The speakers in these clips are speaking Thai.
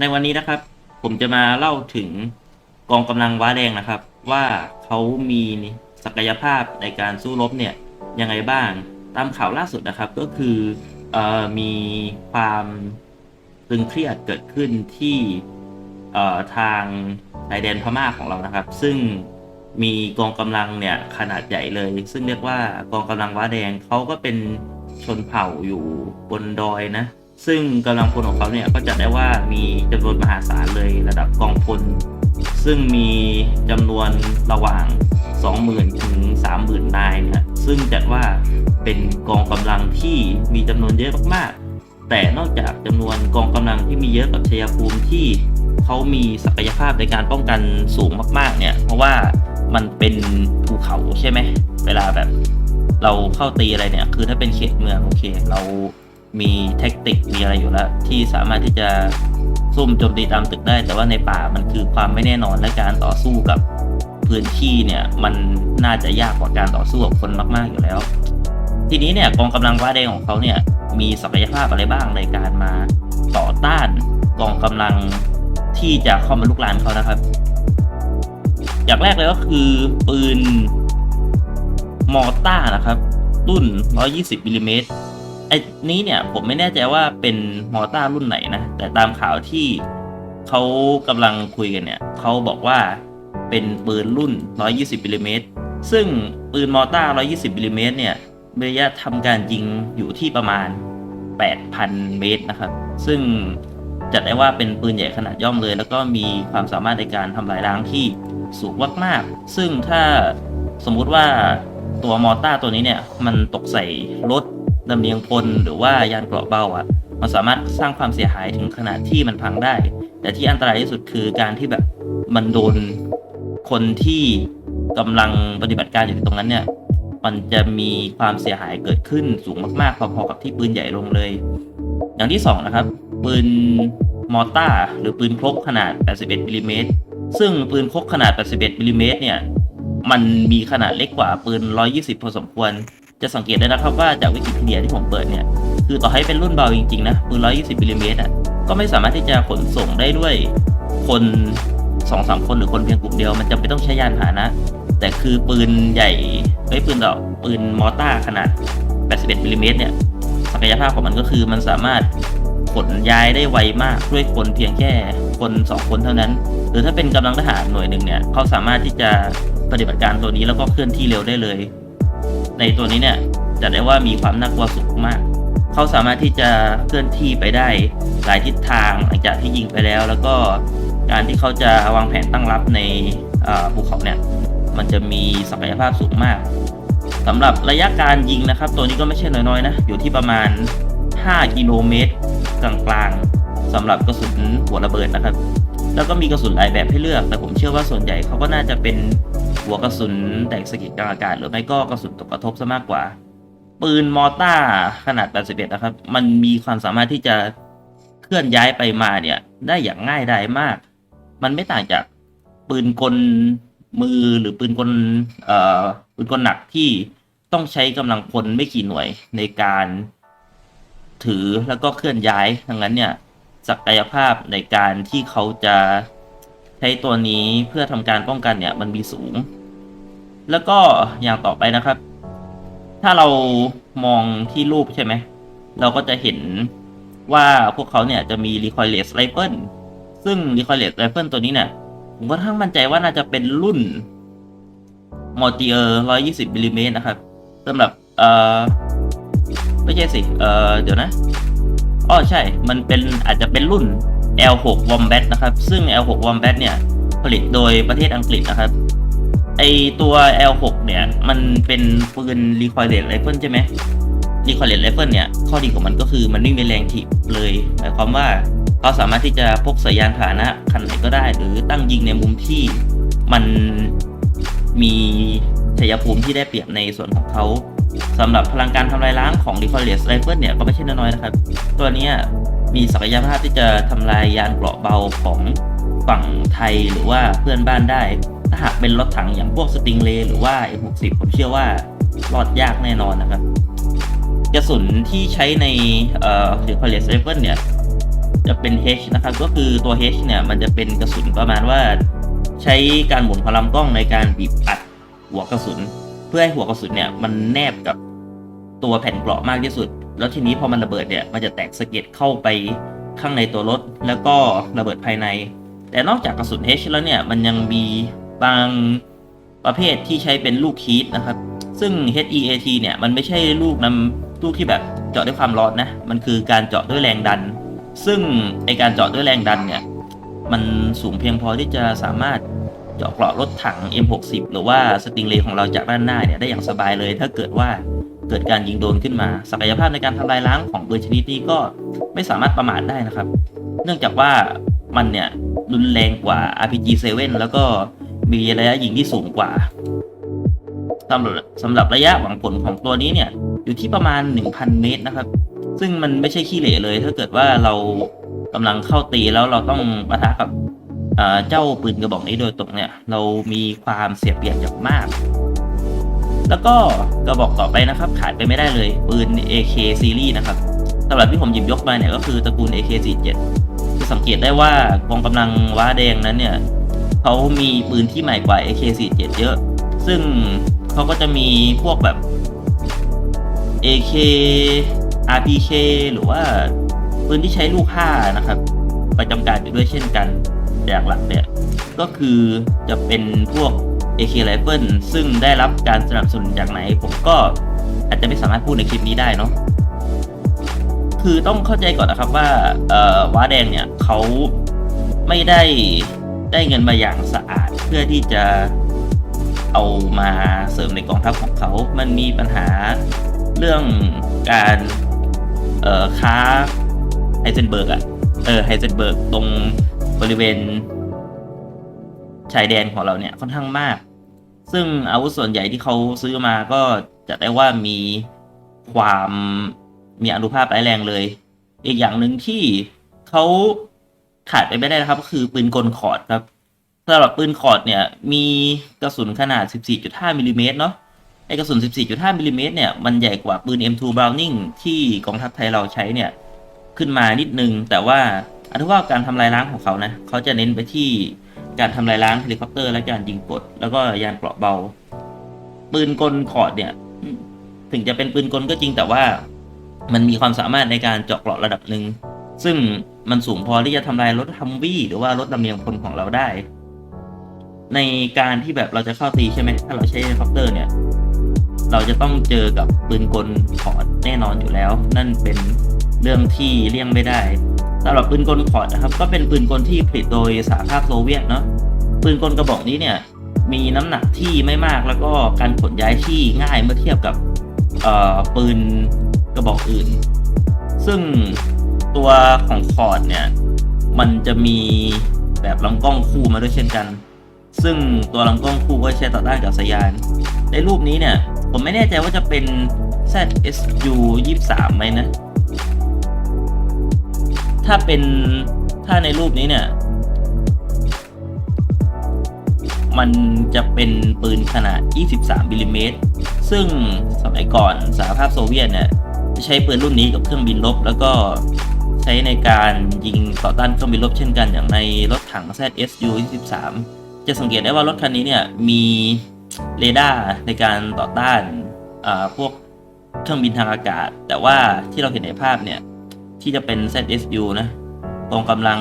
ในวันนี้นะครับ ผมจะมาเล่าถึงกองกำลังว้าแดงนะครับ ว่าเขามีศักยภาพในการสู้รบเนี่ยยังไงบ้างตามข่าวล่าสุดนะครับก็คืออมีความตึงเครียดเกิดขึ้นที่ทางชายแดนพม่าของเรานะครับ ซึ่งมีกองกำลังเนี่ยขนาดใหญ่เลย ซึ่งเรียกว่ากองกำลังว้าแดงเขาก็เป็นชนเผ่าอยู่บนดอยนะ ซึ่งกำลังพลของเขาเนี่ยก็จะได้ว่ามีจำนวนมหาศาลเลยระดับกองพล ซึ่งมีจำนวนระหว่าง 20,000 ถึง 30,000 นายเนี่ยซึ่งจัดว่าเป็นกองกำลังที่มีจำนวนเยอะมากๆ แต่นอกจากจำนวนกองกำลังที่มีเยอะกับชัยภูมิที่เขามีศักยภาพในการป้องกันสูงมากๆ เนี่ย เพราะว่ามันเป็นภูเขาใช่ไหม เวลาแบบ เราเข้าตีอะไรเนี่ย คือถ้าเป็นเขตเมืองโอเค เรา มีแท็กติกมีอะไรอยู่แล้ว ที่สามารถที่จะซุ่มโจมตีตามตึกได้ แต่ว่าในป่ามันคือความไม่แน่นอนและการต่อสู้กับพื้นที่เนี่ยมันน่าจะยากกว่าการต่อสู้กับคนมาก ๆอยู่แล้ว ทีนี้เนี่ยกองกำลังว้าแดงของเขาเนี่ยมีศักยภาพอะไรบ้างในการมาต่อต้านกองกำลังที่จะเข้ามาลุกลานเขานะครับ อย่างแรกเลยก็คือปืนมอต้านะครับ รุ่น 120มิลลิเมตร ไอ้นี้เนี่ยผมไม่แน่ใจว่าเป็นมอต้ารุ่นไหนนะ แต่ตามข่าวที่เขากำลังคุยกันเนี่ยเขาบอกว่าเป็นปืนรุ่น 120มิลลิเมตรซึ่งปืนมอต้า 120มิลลิเมตรเนี่ยระยะทำการยิงอยู่ที่ประมาณ 8,000 เมตรนะครับ ซึ่งจัดได้ว่าเป็นปืนใหญ่ขนาดย่อมเลย แล้วก็มีความสามารถในการทำลายล้างที่สูงมากๆ ซึ่งถ้าสมมุติว่าตัวมอต้าตัวนี้เนี่ย มันตกใส่รถ ลำเลียงพลหรือว่ายานเกราะเบาอะ่ะ มันสามารถสร้างความเสียหายถึงขนาดที่มันพังได้ แต่ที่อันตรายที่สุดคือการที่แบบมันโดนคนที่กำลังปฏิบัติการอยู่ตรงนั้นเนี่ย มันจะมีความเสียหายเกิดขึ้นสูงมากๆ พอๆกับที่ปืนใหญ่ลงเลย อย่างที่สองนะครับ ปืนมอต้าหรือปืนพกขนาด 81มิลลิเมตรซึ่งปืนพกขนาด 81มิลลิเมตรเนี่ย มันมีขนาดเล็กกว่าปืน 120 พอสมควร จะสังเกตได้นะครับว่าจากวิกิพีเดียที่ผมเปิดเนี่ย คือต่อให้เป็นรุ่นเบาจริงๆนะปืน120มิลลิเมตรอะก็ไม่สามารถที่จะขนส่งได้ด้วยคนสองสามคนหรือคนเพียงกลุ่มเดียวมันจำเป็นต้องใช้ยานพาหนะ แต่คือปืนใหญ่ไอ้ยปืนดอกปืนมอต้าขนาด 81มิลลิเมตรเนี่ยศักยภาพของมันก็คือมันสามารถขนย้ายได้ไวมากด้วยคนเพียงแค่คนสองคนเท่านั้น หรือถ้าเป็นกำลังทหารหน่วยหนึ่งเนี่ยเขาสามารถที่จะปฏิบัติการตัวนี้แล้วก็เคลื่อนที่เร็วได้เลย ในตัวนี้เนี่ยจะได้ว่ามีความน่ากลัวสูงมาก เขาสามารถที่จะเคลื่อนที่ไปได้หลายทิศทางหลังจากที่ยิงไปแล้ว แล้วก็การที่เขาจะวางแผนตั้งรับในภูเขาเนี่ยมันจะมีศักยภาพสูงมากสำหรับระยะการยิงนะครับ ตัวนี้ก็ไม่ใช่น้อยๆนะ อยู่ที่ประมาณ 5 กิโลเมตรกลางๆสำหรับกระสุนหัวระเบิดนะครับ แล้วก็มีกระสุนหลายแบบให้เลือก แต่ผมเชื่อว่าส่วนใหญ่เขาก็น่าจะเป็น หัวกระสุนแตกสะก็ดกลางอากาศหรือไม่ก็กระสุนตกกระทบซะมากกว่า ปืนมอต้าขนาด 81 นะครับ มันมีความสามารถที่จะเคลื่อนย้ายไปมาเนี่ย ได้อย่างง่ายดายมาก มันไม่ต่างจากปืนกลมือหรือปืนกลเอ่อปืนกลหนักที่ต้องใช้กำลังพลไม่กี่หน่วยในการถือแล้วก็เคลื่อนย้ายดังนั้นเนี่ยศักยภาพในการที่เขาจะ ช้ตัวนี้เพื่อทำการป้องกันเนี่ยมันมีสูง แล้วก็อย่างต่อไปนะครับ ถ้าเรามองที่รูปใช่ไหม เราก็จะเห็นว่าพวกเขาเนี่ยจะมี recoilless rifle ซึ่ง recoilless rifle ตัวนี้เนี่ยผมค่อนข้งมั่นใจว่าน่าจะเป็นรุ่น m o r t i e r 120มิลลิเมตรนะครับสำหรับเอ่อไม่ใช่สิเอ่อเดี๋ยวนะอ๋อใช่ มันเป็นอาจจะเป็นรุ่น L6 Wombat นะครับ ซึ่ง L6 Wombat เนี่ย ผลิตโดยประเทศอังกฤษนะครับ ไอตัว L6 เนี่ย มันเป็นปืน recoilless rifle ใช่ไหม recoilless rifle เนี่ย ข้อดีของมันก็คือมันไม่มีแรงถีบเลย หมายความว่าเขาสามารถที่จะพกสายยานพาหนะคันไหนก็ได้ หรือตั้งยิงในมุมที่มันมีชัยภูมิที่ได้เปรียบในส่วนของเขาสำหรับพลังการทำลายล้างของ recoilless rifle เนี่ยก็ไม่ใช่น้อยๆนะครับ ตัวนี้ มีศักยภาพที่จะทำลายยานเกราะเบาของฝั่งไทยหรือว่าเพื่อนบ้านได้ ถ้าหากเป็นรถถังอย่างพวกสติงเลหรือว่า M60 ผมเชื่อว่ารอดยากแน่นอนนะครับกระสุนที่ใช้ในเอ่อ recoilless rifle เนี่ยจะเป็น H นะครับ ก็คือตัว H เนี่ยมันจะเป็นกระสุนประมาณว่า ใช้การหมุนของลำกล้องในการบีบอัดหัวกระสุน เพื่อให้หัวกระสุนเนี่ยมันแนบกับตัวแผ่นเกราะมากที่สุด แล้วทีนี้พอมันระเบิดเนี่ยมันจะแตกสะเก็ดเข้าไปข้างในตัวรถ แล้วก็ระเบิดภายใน แต่นอกจากกระสุน H แล้วเนี่ยมันยังมีบางประเภทที่ใช้เป็นลูกคีดนะครับ ซึ่ง HEAT เนี่ยมันไม่ใช่ลูกนำลูกที่แบบเจาะด้วยความร้อนนะ มันคือการเจาะด้วยแรงดัน ซึ่งไอการเจาะด้วยแรงดันเนี่ยมันสูงเพียงพอที่จะสามารถเจาะเกราะรถถัง M60 หรือว่าสติงเลของเราจากด้านหน้าเนี่ยได้อย่างสบายเลย ถ้าเกิดว่า เกิดการยิงโดนขึ้นมา ศักยภาพในการทำลายล้างของปืนชนิดนี้ก็ไม่สามารถประมาทได้นะครับ เนื่องจากว่ามันเนี่ยรุนแรงกว่า RPG7 แล้วก็มีระยะยิงที่สูงกว่าสำหรับสำหรับระยะหวังผลของตัวนี้เนี่ยอยู่ที่ประมาณ 1,000 เมตรนะครับ ซึ่งมันไม่ใช่ขี้เหร่เลย ถ้าเกิดว่าเรากำลังเข้าตีแล้วเราต้องปะทะกับเอ่อเจ้าปืนกระบอกนี้โดยตรงเนี่ย เรามีความเสียเปรียบอย่างมาก แล้วก็กระบอกต่อไปนะครับ ขาดไปไม่ได้เลยปืน AK ซีรีส์นะครับสำหรับที่ผมหยิบยกมาเนี่ยก็คือตระกูล AK47 จะสังเกตได้ว่ากองกำลังว้าแดงนั้นเนี่ยเขามีปืนที่ใหม่กว่า AK47 เยอะ ซึ่งเขาก็จะมีพวกแบบ AK RPK หรือว่าปืนที่ใช้ลูก5นะครับประจำการอยู่ด้วยเช่นกันแต่หลักเนี่ยก็คือจะเป็นพวก AK Rifle ซึ่งได้รับการสนับสนุนจากไหน ผมก็อาจจะไม่สามารถพูดในคลิปนี้ได้เนาะคือต้องเข้าใจก่อนนะครับว่าว้าแดงเนี่ยเขาไม่ได้ได้เงินมาอย่างสะอาดเพื่อที่จะเอามาเสริมในกองทัพของเขา มันมีปัญหาเรื่องการค้าไฮเซนเบิร์กอะเออไฮเซนเบิร์กตรงบริเวณ ชายแดนของเราเนี่ยค่อนข้างมาก ซึ่งอาวุธส่วนใหญ่ที่เขาซื้อมาก็จะได้ว่ามีความมีอนุภาพร้ายแรงเลย อีกอย่างหนึ่งที่เขาขาดไปไม่ได้นะครับก็คือปืนกลคอร์ดครับสำหรับปืนคอร์ดเนี่ย มีกระสุนขนาด 14.5มิลลิเมตรเนาะไอกระสุน 14.5มิลลิเมตรเนี่ย มันใหญ่กว่าปืน M2 Browning ที่กองทัพไทยเราใช้เนี่ย ขึ้นมานิดนึง แต่ว่าอนุภาพการทำลายล้างของเขานะ เขาจะเน้นไปที่ การทำลายล้างเฮลิคอปเตอร์ และการยิงกด แล้วก็ยานเกราะเบา ปืนกลคอดเนี่ย ถึงจะเป็นปืนกลก็จริงแต่ว่ามันมีความสามารถในการเจาะเกราะระดับหนึ่ง ซึ่งมันสูงพอที่จะทำลายรถฮัมวี่หรือว่ารถลำเลียงพลของเราได้ ในการที่แบบเราจะเข้าตีใช่ไหมถ้าเราใช้เฮลิคอปเตอร์เนี่ย เราจะต้องเจอกับปืนกลคอดแน่นอนอยู่แล้ว นั่นเป็นเรื่องที่เลี่ยงไม่ได้ สำหรับปืนกลคอดนะครับ ก็เป็นปืนกลที่ผลิตโดยสหภาพโซเวียตเนาะปืนกลกระบอกนี้เนี่ยมีน้ำหนักที่ไม่มากแล้วก็การขนย้ายที่ง่ายเมื่อเทียบกับเอ่อปืนกระบอกอื่น ซึ่งตัวของคอร์ดเนี่ยมันจะมีแบบลำกล้องคู่มาด้วยเช่นกัน ซึ่งตัวลำกล้องคู่ก็ใช้ต่อต้านกับสยาน ในรูปนี้เนี่ย ผมไม่แน่ใจว่าจะเป็น ZSU 23ไหมนะ ถ้าเป็นถ้าในรูปนี้เนี่ย มันจะเป็นปืนขนาด 23มิลลิเมตรซึ่งสมัยก่อนสหภาพโซเวียตเนี่ยจะใช้ปืนรุ่นนี้กับเครื่องบินรบแล้วก็ใช้ในการยิงต่อต้านเครื่องบินรบเช่นกันอย่างในรถถัง ZSU 23จะสังเกตได้ว่ารถคันนี้เนี่ยมีเรดาร์ในการต่อต้านอ่าพวกเครื่องบินทางอากาศ แต่ว่าที่เราเห็นในภาพเนี่ย ที่จะเป็น ZSU นะกองกำลัง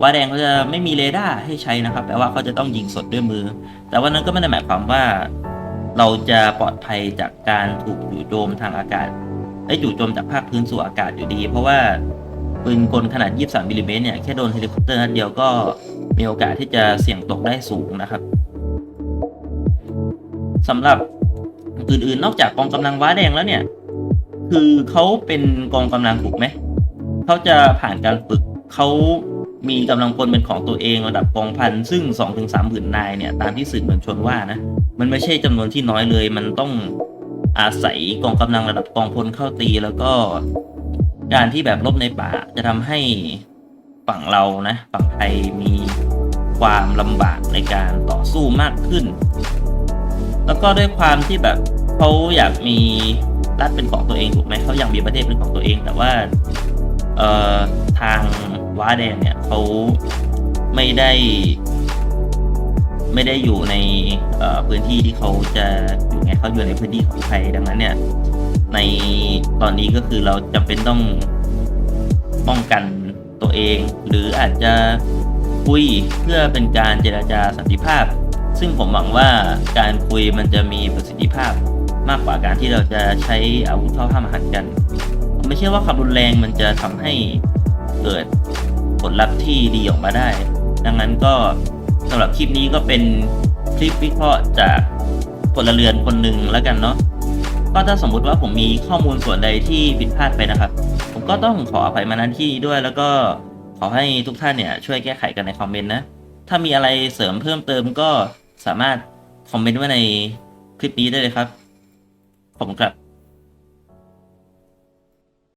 ว่าแดงเขาจะไม่มีเรดาร์ให้ใช้นะครับแปลว่าเขาจะต้องยิงสดด้วยมือ แต่ว่านั้นก็ไม่ได้หมายความว่าเราจะปลอดภัยจากการถูกจู่โจมทางอากาศไอ้ยจู่โจมจากภาคพื้นสู่อากาศอยู่ดี เพราะว่าปืนกลขนาด 23มิลลิเมตรเนี่ยแค่โดนเฮลิคอปเตอร์นัดเดียวก็มีโอกาสที่จะเสี่ยงตกได้สูงนะครับสำหรับอื่นๆนอกจากกองกำลังว้าแดงแล้วเนี่ย คือเขาเป็นกองกำลังถูกไหม เขาจะผ่านการฝึกเขามีกำลังพลเป็นของตัวเองระดับกองพันซึ่ง2อถึงสามหมื่นนายเนี่ยตามที่สื่อมวลชนว่านะมันไม่ใช่จำนวนที่น้อยเลย มันต้องอาศัยกองกำลังระดับกองพลเข้าตีแล้วก็การที่แบบลบในป่าจะทำให้ฝั่งเรานะฝั่งไทยมีความลำบากในการต่อสู้มากขึ้น แล้วก็ด้วยความที่แบบเขาอยากมีรัฐเป็นของตัวเองถูกไหมเขาอยากมีประเทศเป็นของตัวเอง แต่ว่า เอ่อทางว้าแดงเนี่ยเขาไม่ได้ ไม่ได้อยู่ในพื้นที่ที่เขาจะอยู่ไงเขาอยู่ในพื้นที่ของไทยดังนั้นเนี่ย ในตอนนี้ก็คือเราจำเป็นต้องป้องกันตัวเอง หรืออาจจะคุยเพื่อเป็นการเจราจาสันติภาพ ซึ่งผมหวังว่าการคุยมันจะมีประสิทธิภาพมากกว่าการที่เราจะใช้อาวุธเข้าห้ามหันกัน ผมไม่เชื่อว่าความรุนแรงมันจะทำให้เกิดผลลัพธ์ที่ดีออกมาได้ ดังนั้นก็สำหรับคลิปนี้ก็เป็นคลิปวิเคราะห์จากพลเรือนคนหนึ่งแล้วกันเนาะก็ถ้าสมมุติว่าผมมีข้อมูลส่วนใดที่ผิดพลาดไปนะครับ ผมก็ต้องขออภัยมาณที่นี้ด้วย แล้วก็ขอให้ทุกท่านเนี่ยช่วยแก้ไขกันในคอมเมนต์นะ ถ้ามีอะไรเสริมเพิ่มเติมก็สามารถคอมเมนต์ไว้ในคลิปนี้ได้เลยครับขอบคุณครับ